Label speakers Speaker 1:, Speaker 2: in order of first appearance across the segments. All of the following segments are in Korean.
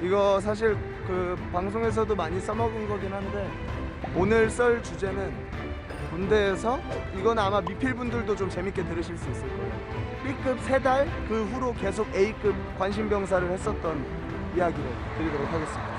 Speaker 1: 이거 사실 그 방송에서도 많이 써먹은 거긴 한데 오늘 썰 주제는 군대에서 이건 아마 미필 분들도 좀 재밌게 들으실 수 있을 거예요. B급 세 달 그 후로 계속 A급 관심병사를 했었던 이야기를 드리도록 하겠습니다.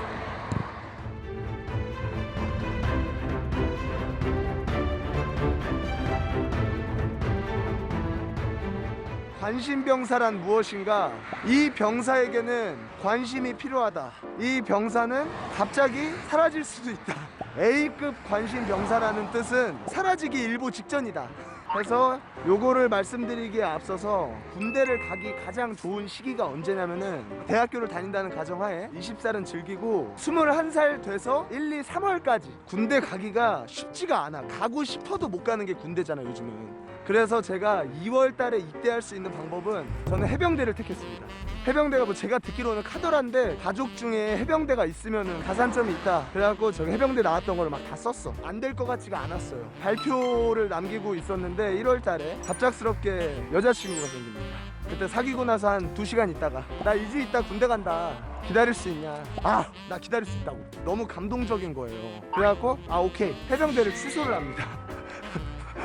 Speaker 1: 관심병사란 무엇인가? 이 병사에게는 관심이 필요하다. 이 병사는 갑자기 사라질 수도 있다. A급 관심병사라는 뜻은 사라지기 일보 직전이다. 그래서 요거를 말씀드리기에 앞서서 군대를 가기 가장 좋은 시기가 언제냐면은 대학교를 다닌다는 가정하에 20살은 즐기고 21살 돼서 1, 2, 3월까지 군대 가기가 쉽지가 않아. 가고 싶어도 못 가는 게 군대잖아, 요즘은. 그래서 제가 2월 달에 입대할 수 있는 방법은 저는 해병대를 택했습니다. 해병대가 뭐 제가 듣기로는 카더라인데 가족 중에 해병대가 있으면은 가산점이 있다. 그래갖고 저기 해병대 나왔던 거를 막 다 썼어. 안 될 것 같지가 않았어요. 발표를 남기고 있었는데 1월 달에 갑작스럽게 여자친구가 생깁니다. 그때 사귀고 나서 한 2시간 있다가 나 이제 이따 군대 간다. 기다릴 수 있냐? 아, 나 기다릴 수 있다고. 너무 감동적인 거예요. 그래갖고 아, 오케이. 해병대를 취소를 합니다.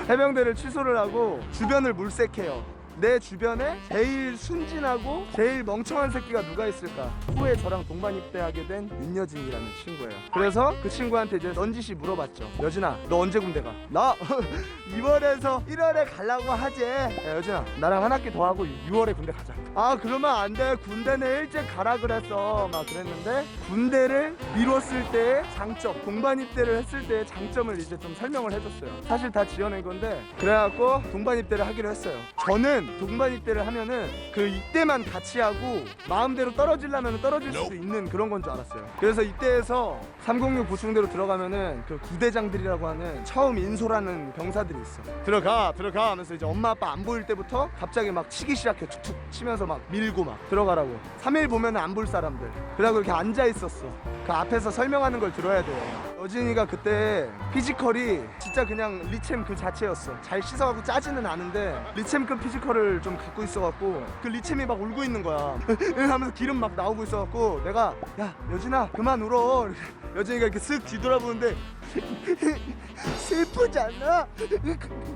Speaker 1: 해병대를 취소를 하고 주변을 물색해요. 내 주변에 제일 순진하고 제일 멍청한 새끼가 누가 있을까? 후에 저랑 동반 입대하게 된 윤여진이라는 친구예요. 그래서 그 친구한테 이제 넌지시 물어봤죠. 여진아, 너 언제 군대 가? 나 2월에서 1월에 가려고 하지. 야, 여진아, 나랑 한 학기 더 하고 6월에 군대 가자. 아, 그러면 안 돼. 군대는 일찍 가라 그랬어. 막 그랬는데 군대를 미뤘을 때의 장점, 동반 입대를 했을 때의 장점을 이제 좀 설명을 해줬어요. 사실 다 지어낸 건데 그래갖고 동반 입대를 하기로 했어요. 저는 동반 입대를 하면은 그 입대만 같이 하고 마음대로 떨어지려면 떨어질 수도 있는 그런 건 줄 알았어요. 그래서 이때에서 306 보충대로 들어가면은 그 구대장들이라고 하는 처음 인소라는 병사들이 있어. 들어가, 들어가 하면서 이제 엄마 아빠 안 보일 때부터 갑자기 막 치기 시작해. 툭툭 치면서 막 밀고 막 들어가라고. 3일 보면은 안 볼 사람들. 그래갖고 이렇게 앉아 있었어. 그 앞에서 설명하는 걸 들어야 돼요. 여진이가 그때 피지컬이 진짜 그냥 리챔 그 자체였어. 잘 씻어갖고 짜지는 않은데 리챔급 피지컬을 좀 갖고 있어갖고 그 리챔이 막 울고 있는 거야. 하면서 기름 막 나오고 있어갖고 내가 야 여진아 그만 울어. 여진이가 이렇게 쓱 뒤돌아보는데 슬프잖아.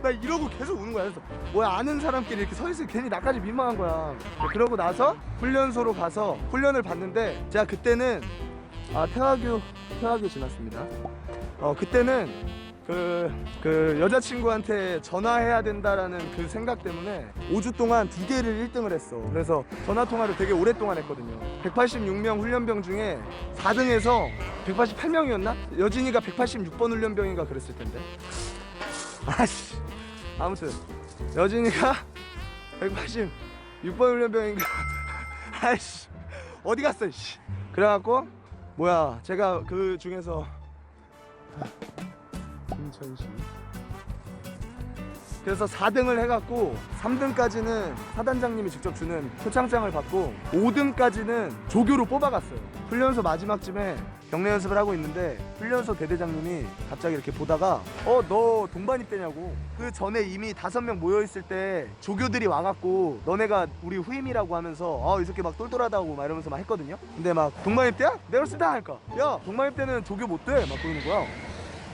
Speaker 1: 나 이러고 계속 우는 거야. 그래서 뭐야 아는 사람끼리 이렇게 서 있으니 괜히 나까지 민망한 거야. 그러고 나서 훈련소로 가서 훈련을 받는데 제가 그때는 아 태화교 태화교 지났습니다. 어 그때는 그, 그 여자친구한테 전화해야 된다라는 그 생각 때문에 5주 동안 두 개를 1등을 했어. 그래서 전화 통화를 되게 오랫동안 했거든요. 186명 훈련병 중에 4등에서 188명이었나? 여진이가 186번 훈련병인가 그랬을 텐데. 아씨. 아무튼 여진이가 186번 훈련병인가? 아이씨. 어디 갔어, 씨. 그래갖고 뭐야 제가 그 중에서 김천시 그래서 4등을 해갖고 3등까지는 사단장님이 직접 주는 표창장을 받고 5등까지는 조교로 뽑아갔어요. 훈련소 마지막쯤에 경례 연습을 하고 있는데 훈련소 대대장님이 갑자기 이렇게 보다가 어 너 동반 입대냐고. 그 전에 이미 다섯 명 모여 있을 때 조교들이 와갖고 너네가 우리 후임이라고 하면서 어 이렇게 막 똘똘하다고 막 이러면서 막 했거든요. 근데 막 동반 입대야? 내가 쓰다 하니까. 야 동반 입대는 조교 못돼막 그러는 거야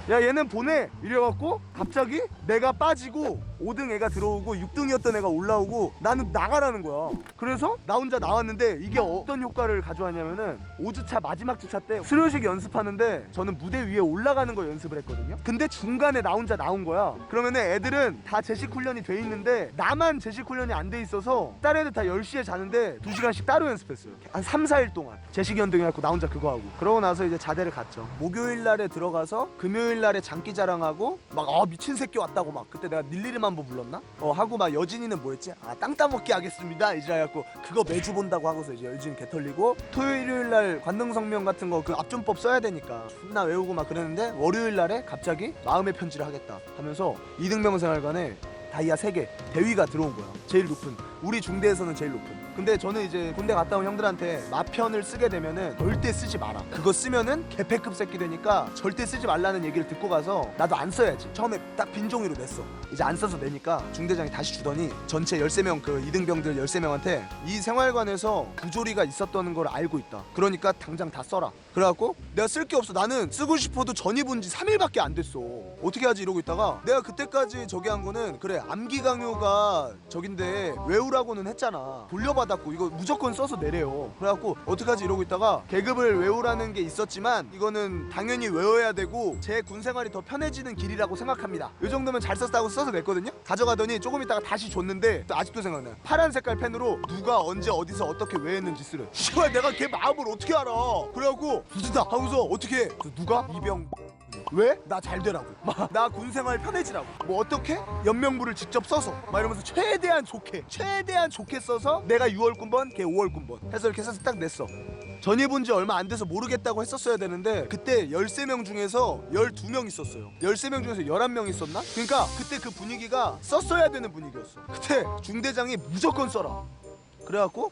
Speaker 1: 야 얘는 보내. 이래갖고 갑자기 내가 빠지고 5등 애가 들어오고 6등이었던 애가 올라오고 나는 나가라는 거야. 그래서 나 혼자 나왔는데 이게 어떤 효과를 가져왔냐면은 5주차 마지막 주차 때 수료식 연습하는데 저는 무대 위에 올라가는 거 연습을 했거든요. 근데 중간에 나 혼자 나온 거야. 그러면은 애들은 다 제식 훈련이 돼 있는데 나만 제식 훈련이 안 돼 있어서 다른 애들 다 10시에 자는데 2시간씩 따로 연습했어요. 한 3, 4일 동안. 제식 연등 해갖고 나 혼자 그거 하고. 그러고 나서 이제 자대를 갔죠. 목요일 날에 들어가서 금요일 날에 장기 자랑하고 막 아 미친 새끼 왔다고 막 그때 내가 닐리르 만보 불렀나? 어 하고 막 여진이는 뭐였지? 아 땅 따먹기 하겠습니다 이제 해갖고 그거 매주 본다고 하고서 이제 여진 개 털리고 토요일 날 관등성명 같은 거 그 앞존법 써야 되니까 존나 외우고 막 그랬는데 월요일 날에 갑자기 마음의 편지를 하겠다 하면서 이등병 생활관에 다이아 3개 대위가 들어온 거야 제일 높은 우리 중대에서는 제일 높은 근데 저는 이제 군대 갔다 온 형들한테 마편을 쓰게 되면은 절대 쓰지 마라. 그거 쓰면은 개패급 새끼 되니까 절대 쓰지 말라는 얘기를 듣고 가서 나도 안 써야지. 처음에 딱 빈 종이로 냈어. 이제 안 써서 내니까 중대장이 다시 주더니 전체 13명 그 이등병들 13명한테 이 생활관에서 부조리가 있었다는 걸 알고 있다. 그러니까 당장 다 써라. 그래갖고 내가 쓸 게 없어. 나는 쓰고 싶어도 전 입은 지 3일밖에 안 됐어. 어떻게 하지? 이러고 있다가 내가 그때까지 저기 한 거는 그래 암기 강요가 저긴데 외우라고는 했잖아. 돌려받 았고 이거 무조건 써서 내래요. 그래갖고 어떡하지 이러고 있다가 계급을 외우라는 게 있었지만 이거는 당연히 외워야 되고 제 군 생활이 더 편해지는 길이라고 생각합니다. 이 정도면 잘 썼다고 써서 냈거든요. 가져가더니 조금 있다가 다시 줬는데 또 아직도 생각나요. 파란 색깔 펜으로 누가 언제 어디서 어떻게 왜 했는지 쓰래 씨발 내가 걔 마음을 어떻게 알아? 그래갖고 부지다 하고서 어떻게 해? 그 누가? 이병 왜? 나 잘 되라고 막 나 군생활 편해지라고 뭐 어떻게? 연명부를 직접 써서 막 이러면서 최대한 좋게 최대한 좋게 써서 내가 6월 군번 걔 5월 군번 해서 이렇게 해서 딱 냈어 전입 온지 얼마 안 돼서 모르겠다고 했었어야 되는데 그때 13명 중에서 12명 있었어요 13명 중에서 11명 있었나? 그러니까 그때 그 분위기가 썼어야 되는 분위기였어 그때 중대장이 무조건 써라 그래갖고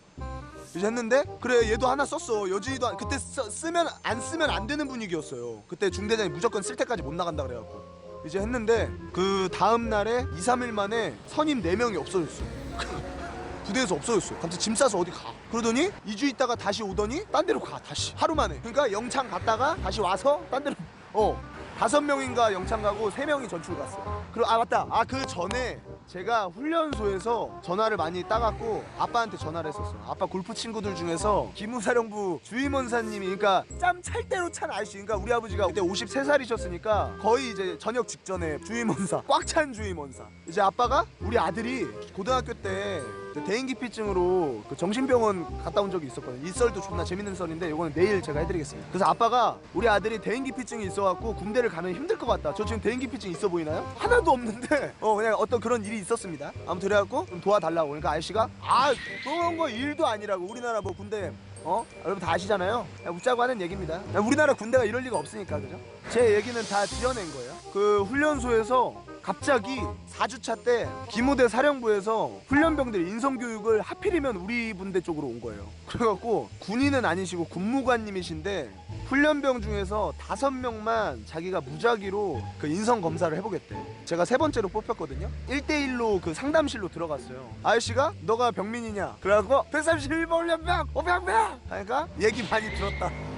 Speaker 1: 이제 했는데 그래 얘도 하나 썼어. 여진이도 한- 그때 써- 쓰면 안 쓰면 안 되는 분위기였어요. 그때 중대장이 무조건 쓸 때까지 못 나간다 그래갖고. 이제 했는데 그 다음 날에 2, 3일 만에 선임 4명이 없어졌어. 부대에서 없어졌어. 갑자기 짐 싸서 어디 가? 그러더니 2주 있다가 다시 오더니 딴 데로 가 다시. 하루 만에. 그러니까 영창 갔다가 다시 와서 딴 데로 어 다섯 명인가 영창 가고 세 명이 전출 갔어 그리고 아 맞다. 아 그 전에 제가 훈련소에서 전화를 많이 따갖고 아빠한테 전화를 했었어요. 아빠 골프 친구들 중에서 기무사령부 주임원사님이 그러니까 짬 찰 대로 찬 아저씨. 그러니까 우리 아버지가 그때 53살이셨으니까 거의 이제 저녁 직전에 주임원사 꽉 찬 주임원사. 이제 아빠가 우리 아들이 고등학교 때 대인기피증으로 그 정신병원 갔다 온 적이 있었거든요. 이 썰도 존나 재밌는 썰인데 이거는 내일 제가 해드리겠습니다. 그래서 아빠가 우리 아들이 대인기피증이 있어갖고 군대를 가면 힘들 것 같다. 저 지금 대인기피증 있어 보이나요? 하나도 없는데 어 그냥 어떤 그런 일이 있었습니다. 아무튼 그래갖고 좀 도와달라고 그러니까 아저씨가 아 그런 거 일도 아니라고 우리나라 뭐 군대 어? 여러분 다 아시잖아요. 웃자고 하는 얘기입니다. 우리나라 군대가 이럴 리가 없으니까 그죠? 제 얘기는 다 지어낸 거예요. 그 훈련소에서 갑자기 4주차 때 기무대 사령부에서 훈련병들 인성교육을 하필이면 우리 분대 쪽으로 온 거예요. 그래갖고 군인은 아니시고 군무관님이신데 훈련병 중에서 다섯 명만 자기가 무작위로 그 인성 검사를 해보겠대. 제가 세 번째로 뽑혔거든요. 1대1로 그 상담실로 들어갔어요. 아저씨가 너가 병민이냐? 그래갖고 131번 훈련병 오병병 하니까 얘기 많이 들었다.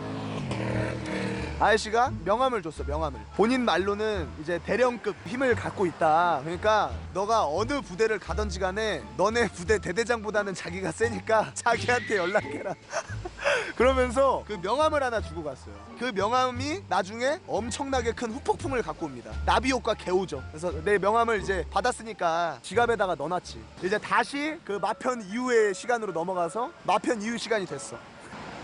Speaker 1: 아저씨가 명함을 줬어 명함을. 본인 말로는 이제 대령급 힘을 갖고 있다. 그러니까 너가 어느 부대를 가든지 간에 너네 부대 대대장보다는 자기가 세니까 자기한테 연락해라. 그러면서 그 명함을 하나 주고 갔어요. 그 명함이 나중에 엄청나게 큰 후폭풍을 갖고 옵니다. 나비 효과 개오죠. 그래서 내 명함을 이제 받았으니까 지갑에다가 넣어놨지. 이제 다시 그 마편 이후의 시간으로 넘어가서 마편 이후 시간이 됐어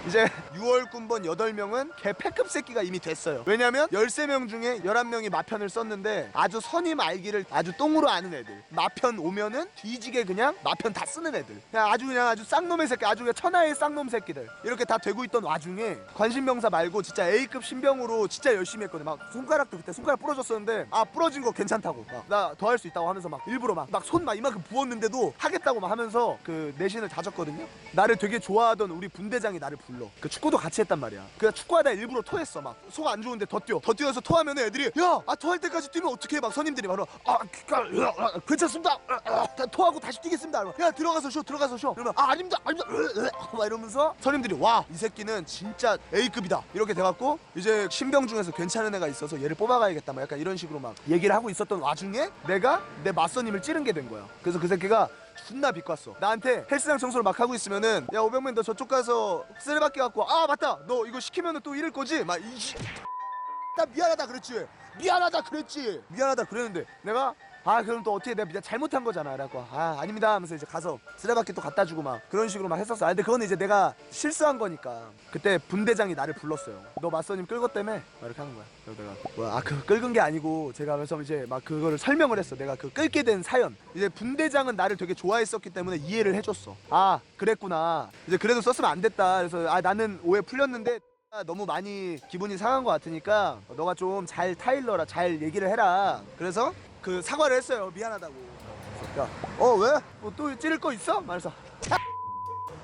Speaker 1: 이제 6월 군번 8명은 개 패급 새끼가 이미 됐어요. 왜냐면 13명 중에 11명이 마편을 썼는데 아주 선임 알기를 아주 똥으로 아는 애들. 마편 오면은 뒤지게 그냥 마편 다 쓰는 애들. 그냥 아주 그냥 아주 쌍놈의 새끼, 아주 그냥 천하의 쌍놈 새끼들. 이렇게 다 되고 있던 와중에 관심병사 말고 진짜 A급 신병으로 진짜 열심히 했거든. 막 손가락도 그때 손가락 부러졌었는데 아 부러진 거 괜찮다고. 나 더 할 수 있다고 하면서 막 일부러 막 막 손 막 이만큼 부었는데도 하겠다고 막 하면서 그 내신을 다졌거든요. 나를 되게 좋아하던 우리 분대장이 나를 불러. 그 축구도 같이 했단 말이야. 그냥 축구하다 일부러 토했어 막. 속 안 좋은데 더 뛰어. 더 뛰어서 토하면 애들이 야, 아 토할 때까지 뛰면 어떻게 해? 막 선임들이 바로 아, 그니까 아, 괜찮습니다. 아, 아, 다 토하고 다시 뛰겠습니다. 야 들어가서 쉬어, 들어가서 쉬어. 그러면 아 아닙니다, 아닙니다. 막 이러면서 선임들이 와 이 새끼는 진짜 A급이다. 이렇게 돼 갖고 이제 신병 중에서 괜찮은 애가 있어서 얘를 뽑아가야겠다. 막 약간 이런 식으로 막 얘기를 하고 있었던 와중에 내가 내 맞선임을 찌른 게 된 거야. 그래서 그 새끼가 존나 비꼬았어. 나한테 헬스장 청소를 막 하고 있으면은 야 오병민 너 저쪽 가서 쓰레받기 갖고 아 맞다! 너 이거 시키면은 또 잃을 거지? 막 이씨. 나 미안하다 그랬지? 미안하다 그랬지? 미안하다 그랬는데 내가 아 그럼 또 어떻게 내가 미안- 잘못한 거잖아. 그래갖고. 아 아닙니다 하면서 이제 가서 쓰레받기 또 갖다 주고 막 그런 식으로 막 했었어. 아 근데 그거는 이제 내가 실수한 거니까. 그때 분대장이 나를 불렀어요. 너 맞선임 끌고 때문에? 막 이렇게 하는 거야. 그래서 내가 뭐야 아그 끌은 게 아니고 제가 그래서 이제 막 그거를 설명을 했어. 내가 그 끌게 된 사연. 이제 분대장은 나를 되게 좋아했었기 때문에 이해를 해줬어. 아 그랬구나. 이제 그래도 썼으면 안 됐다. 그래서 아 나는 오해 풀렸는데 아, 너무 많이 기분이 상한 것 같으니까 너가 좀 잘 타일러라 잘 얘기를 해라. 그래서 그 사과를 했어요. 미안하다고. 야 어 왜? 뭐또 찌를 거 있어? 말해서.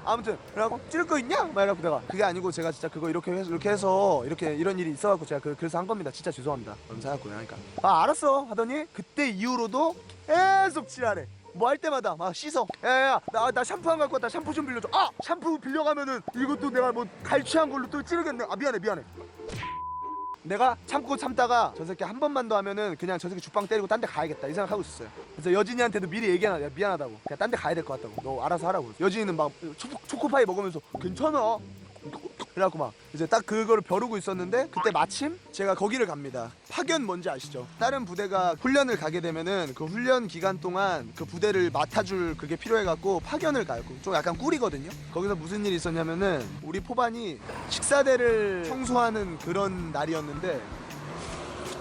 Speaker 1: 아무튼 그래갖고 찌를 거 있냐? 막 이래갖고 내가 그게 아니고 제가 진짜 그거 이렇게 해서 이렇게 해서 이렇게 이런 일이 있어갖고 제가 그, 그래서 한 겁니다. 진짜 죄송합니다. 해갖고 그러니까. 아 알았어 하더니 그때 이후로도 계속 지랄해 뭐 할 때마다 막 씻어. 야야야 나, 나 샴푸 안 갖고 왔다. 샴푸 좀 빌려줘. 아 샴푸 빌려가면은 이것도 내가 뭐 갈취한 걸로 또 찌르겠네. 아 미안해 미안해 내가 참고 참다가 저 새끼 한 번만 더 하면은 그냥 저 새끼 죽방 때리고 딴 데 가야겠다 이 생각하고 있었어요. 그래서 여진이한테도 미리 얘기하나 야, 미안하다고. 그냥 딴 데 가야 될 것 같다고. 너 알아서 하라고. 여진이는 막 초코, 초코파이 먹으면서 괜찮아 그래갖고 막 이제 딱 그거를 벼르고 있었는데 그때 마침 제가 거기를 갑니다. 파견 뭔지 아시죠? 다른 부대가 훈련을 가게 되면은 그 훈련 기간 동안 그 부대를 맡아줄 그게 필요해갖고 파견을 가요. 좀 약간 꿀이거든요. 거기서 무슨 일이 있었냐면은 우리 포반이 식사대를 청소하는 그런 날이었는데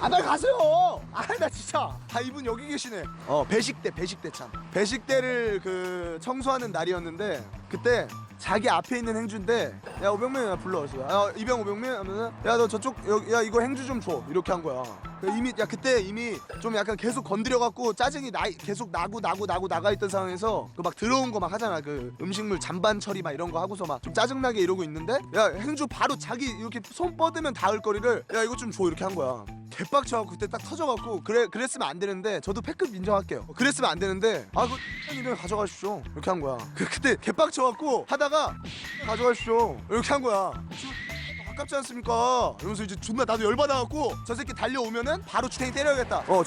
Speaker 1: 아 빨리 가세요! 아 나 진짜! 아 이분 여기 계시네. 어 배식대 배식대 참. 배식대를 그 청소하는 날이었는데 그때 자기 앞에 있는 행주인데 야 오병민 불러 어서 야 이병 오병민 하면은 야 너 저쪽 야 이거 행주 좀 줘. 이렇게 한 거야 그 이미 야 그때 이미 좀 약간 계속 건드려 갖고 짜증이 나 계속 나고 나고 나고 나가 있던 상황에서 그 막 들어온 거 막 하잖아. 그 음식물 잔반 처리 막 이런 거 하고서 막 좀 짜증 나게 이러고 있는데 야 행주 바로 자기 이렇게 손 뻗으면 닿을 거리를 야 이거 좀 줘. 이렇게 한 거야. 개빡쳐갖고 그때 딱 터져갖고 그래 그랬으면 안 되는데 저도 패급 인정할게요. 그랬으면 안 되는데 아그 이름 가져가십시오. 이렇게 한 거야. 그 그때 개빡쳐갖고 하다가 가져가십시오. 이렇게 한 거야 아깝지 않습니까? 이러면서 이제 존나 나도 열받아갖고 저 새끼 달려오면은 바로 주탱이 때려야겠다. 어,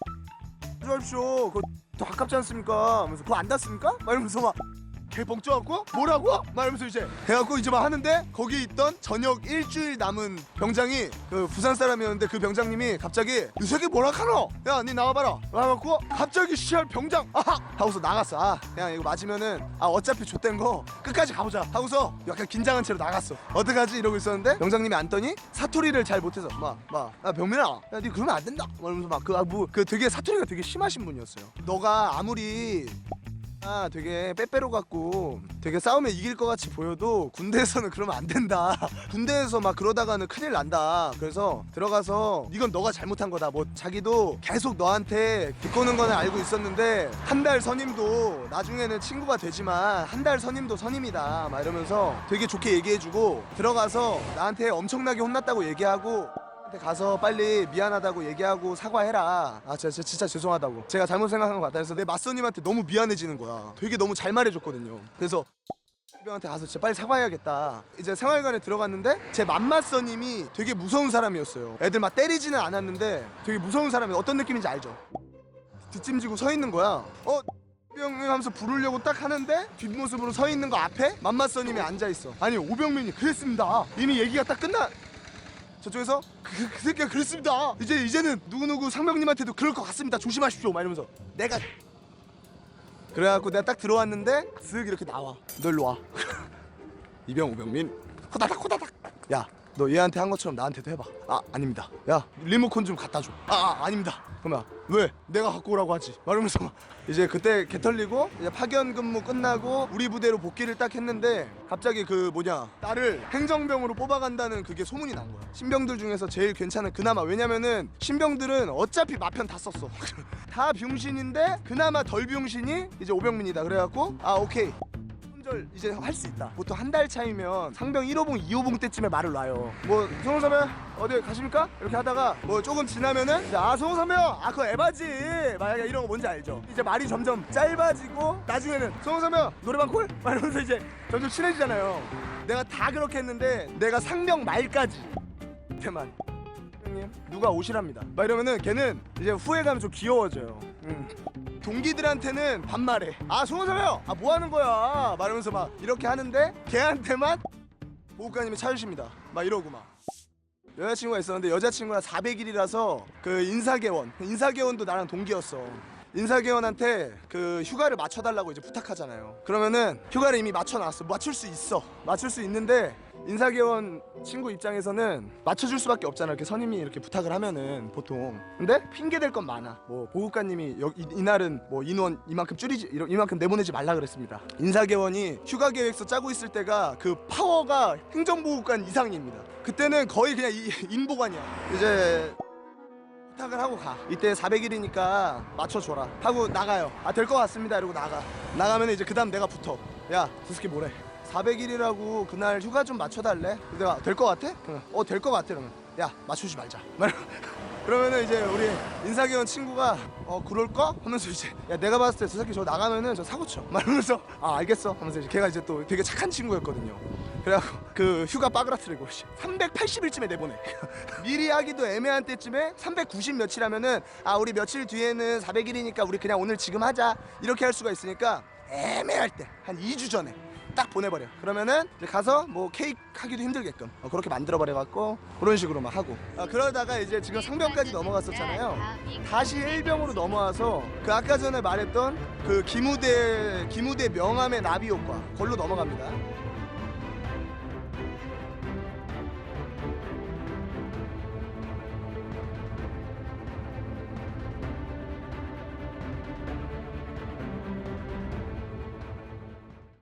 Speaker 1: 가져가십시오. 그거 더 아깝지 않습니까? 하면서 그거 안 닿습니까? 막 이러면서 막 개뻥 쪄갖고? 뭐라고? 막 이러면서 이제 해갖고 이제 막 하는데 거기 있던 저녁 일주일 남은 병장이 그 부산 사람이었는데 그 병장님이 갑자기 이 새끼 뭐라 카노? 야 니 나와봐라. 나와갖고 갑자기 시할 병장. 아하! 하고서 나갔어. 아 그냥 이거 맞으면은 아 어차피 좆된 거 끝까지 가보자. 하고서 약간 긴장한 채로 나갔어. 어떡하지? 이러고 있었는데 병장님이 앉더니 사투리를 잘 못해서 막막야 병민아 야 니 그러면 안 된다. 막 이러면서 막 그 아, 뭐, 그 되게 사투리가 되게 심하신 분이었어요. 너가 아무리 아 되게 빼빼로 같고 되게 싸우면 이길 것 같이 보여도 군대에서는 그러면 안 된다. 군대에서 막 그러다가는 큰일 난다. 그래서 들어가서 이건 너가 잘못한 거다. 뭐 자기도 계속 너한테 비꼬는 거는 알고 있었는데 한 달 선임도 나중에는 친구가 되지만 한 달 선임도 선임이다. 막 이러면서 되게 좋게 얘기해주고 들어가서 나한테 엄청나게 혼났다고 얘기하고 가서 빨리 미안하다고 얘기하고 사과해라. 아, 진짜, 진짜 죄송하다고. 제가 잘못 생각한 것 같다. 그래서 내 맞선님한테 너무 미안해지는 거야. 되게 너무 잘 말해줬거든요. 그래서 병한테 가서 진짜 빨리 사과해야겠다. 이제 생활관에 들어갔는데 제 맘맞선님이 되게 무서운 사람이었어요. 애들 막 때리지는 않았는데 되게 무서운 사람이 어떤 느낌인지 알죠? 뒷짐지고 서 있는 거야. 어? 오병민 하면서 부르려고 딱 하는데 뒷모습으로 서 있는 거 앞에 맘맞선님이 앉아 있어. 아니 오병민이 그랬습니다. 이미 얘기가 딱 끝나. 저쪽에서 그, 그 새끼가 그랬습니다. 이제 이제는 누구 누구 상병님한테도 그럴 것 같습니다. 조심하십시오. 막 이러면서 내가 그래갖고 내가 딱 들어왔는데 쓱 이렇게 나와. 너 일로 와. 이병 오병민 호다닥 호다닥. 야. 너 얘한테 한 것처럼 나한테도 해봐. 아 아닙니다. 야 리모컨 좀 갖다 줘. 아, 아 아닙니다. 그러면 왜? 내가 갖고 오라고 하지. 말하면서 막 이제 그때 개 털리고 이제 파견 근무 끝나고 우리 부대로 복귀를 딱 했는데 갑자기 그 뭐냐 나를 행정병으로 뽑아간다는 그게 소문이 난 거야. 신병들 중에서 제일 괜찮은 그나마 왜냐면은 신병들은 어차피 마편 다 썼어. 다 병신인데 그나마 덜 병신이 이제 오병민이다. 그래갖고 아 오케이. 손절 이제 할 수 있다. 보통 한 달 차이면 상병 1호봉, 2호봉 때쯤에 말을 놔요. 뭐 송호 선배 어디 가십니까? 이렇게 하다가 뭐 조금 지나면은 이제 아 송호 선배 아 그거 에바지 만약에 이런 거 뭔지 알죠? 이제 말이 점점 짧아지고 나중에는 송호 선배 노래방 콜? 막 이러면서 이제 점점 친해지잖아요. 내가 다 그렇게 했는데 내가 상병 말까지 대만 형님 누가 오시랍니다. 막 이러면은 걔는 이제 후회감이 좀 귀여워져요. 음. 동기들한테는 반말해. 아 송호사요. 아 뭐 하는 거야? 말하면서 막 이렇게 하는데 걔한테만 보호관님이 찾으십니다. 막 이러고 막. 여자친구가 있었는데 여자친구가 400일이라서 그 인사개원 인사개원도 나랑 동기였어 인사개원한테 그 휴가를 맞춰달라고 이제 부탁하잖아요. 그러면은 휴가를 이미 맞춰놨어. 맞출 수 있어. 맞출 수 있는데 인사개원 친구 입장에서는 맞춰줄 수밖에 없잖아 이렇게 선임이 이렇게 부탁을 하면은 보통. 근데 핑계 댈건 많아. 뭐 보호관님이 여- 이, 이날은 뭐 인원 이만큼 줄이지 이만큼 내보내지 말라 그랬습니다. 인사개원이 휴가 계획서 짜고 있을 때가 그 파워가 행정보호관 이상입니다. 그때는 거의 그냥 이, 인보관이야. 이제 부탁을 하고 가. 이때 400일이니까 맞춰줘라. 하고 나가요. 아 될 것 같습니다. 이러고 나가. 나가면 이제 그 다음 내가 붙어. 야 두스키 뭐래? 400일이라고 그날 휴가 좀 맞춰달래? 내가 될 것 같아? 어될 것 같아. 그러면 야 맞추지 말자. 말 그러면은 이제 우리 인사기 형 친구가 어 그럴까? 하면서 이제 야 내가 봤을 때 저 새끼 저 나가면은 저 사고 쳐. 말하면서 아 알겠어. 하면서 이제 걔가 이제 또 되게 착한 친구였거든요 그래갖고 그 휴가 빠그라뜨리고 380일쯤에 내보내. 미리 하기도 애매한 때쯤에 390 며칠 하면은 아 우리 며칠 뒤에는 400일이니까 우리 그냥 오늘 지금 하자. 이렇게 할 수가 있으니까 애매할 때 한 2주 전에 딱 보내버려. 그러면은 가서 뭐 케이크 하기도 힘들게끔 어, 그렇게 만들어버려 갖고 그런 식으로 막 하고. 아, 그러다가 이제 지금 상병까지 넘어갔었잖아요. 다시 일병으로 넘어와서 그 아까 전에 말했던 그 기무대 기무대 명함의 나비 효과 걸로 넘어갑니다